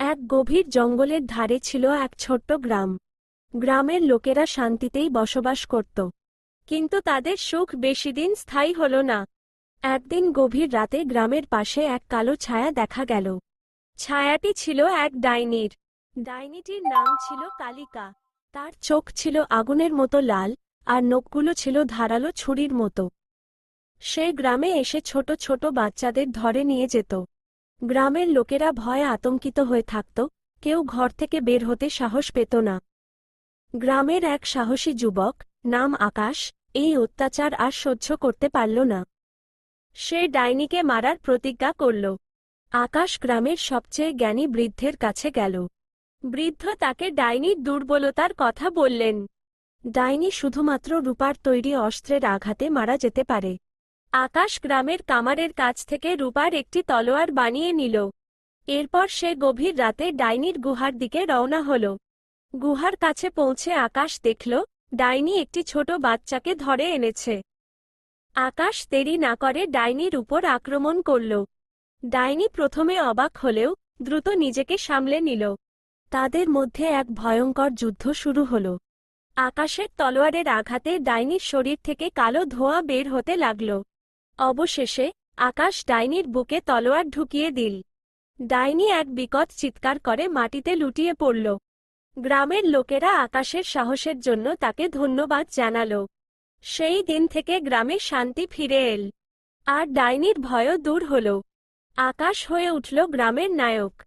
এক গভীর জঙ্গলের ধারে ছিল এক ছোট্ট গ্রাম। গ্রামের লোকেরা শান্তিতেই বসবাস করত। কিন্তু তাদের সুখ বেশিদিন স্থায়ী হল না। একদিন গভীর রাতে গ্রামের পাশে এক কালো ছায়া দেখা গেল। ছায়াটি ছিল এক ডাইনির। ডাইনিটির নাম ছিল কালিকা। তার চোখ ছিল আগুনের মতো লাল, আর নখগুলো ছিল ধারালো ছুরির মতো। সে গ্রামে এসে ছোট ছোট বাচ্চাদের ধরে নিয়ে যেত। গ্রামের লোকেরা ভয়ে আতঙ্কিত হয়ে থাকত, কেউ ঘর থেকে বের হতে সাহস পেত না। গ্রামের এক সাহসী যুবক, নাম আকাশ, এই অত্যাচার আর সহ্য করতে পারল না। সে ডাইনিকে মারার প্রতিজ্ঞা করল। আকাশ গ্রামের সবচেয়ে জ্ঞানী বৃদ্ধের কাছে গেল। বৃদ্ধ তাকে ডাইনির দুর্বলতার কথা বললেন। ডাইনি শুধুমাত্র রূপার তৈরি অস্ত্রের আঘাতে মারা যেতে পারে। আকাশ গ্রামের কামারের কাছ থেকে রূপার একটি তলোয়ার বানিয়ে নিল। এরপর সে গভীর রাতে ডাইনির গুহার দিকে রওনা হল। গুহার কাছে পৌঁছে আকাশ দেখল, ডাইনি একটি ছোট বাচ্চাকে ধরে এনেছে। আকাশ দেরি না করে ডাইনির উপর আক্রমণ করল। ডাইনি প্রথমে অবাক হলেও দ্রুত নিজেকে সামলে নিল। তাদের মধ্যে এক ভয়ঙ্কর যুদ্ধ শুরু হল। আকাশের তলোয়ারের আঘাতে ডাইনির শরীর থেকে কালো ধোঁয়া বের হতে লাগল। অবশেষে আকাশ ডাইনির বুকে তলোয়ার ঢুকিয়ে দিল। ডাইনি এক বিকট চিৎকার করে মাটিতে লুটিয়ে পড়ল। গ্রামের লোকেরা আকাশের সাহসের জন্য তাকে ধন্যবাদ জানাল। সেই দিন থেকে গ্রামে শান্তি ফিরে এল। আর ডাইনির ভয়ও দূর হল। আকাশ হয়ে উঠল গ্রামের নায়ক।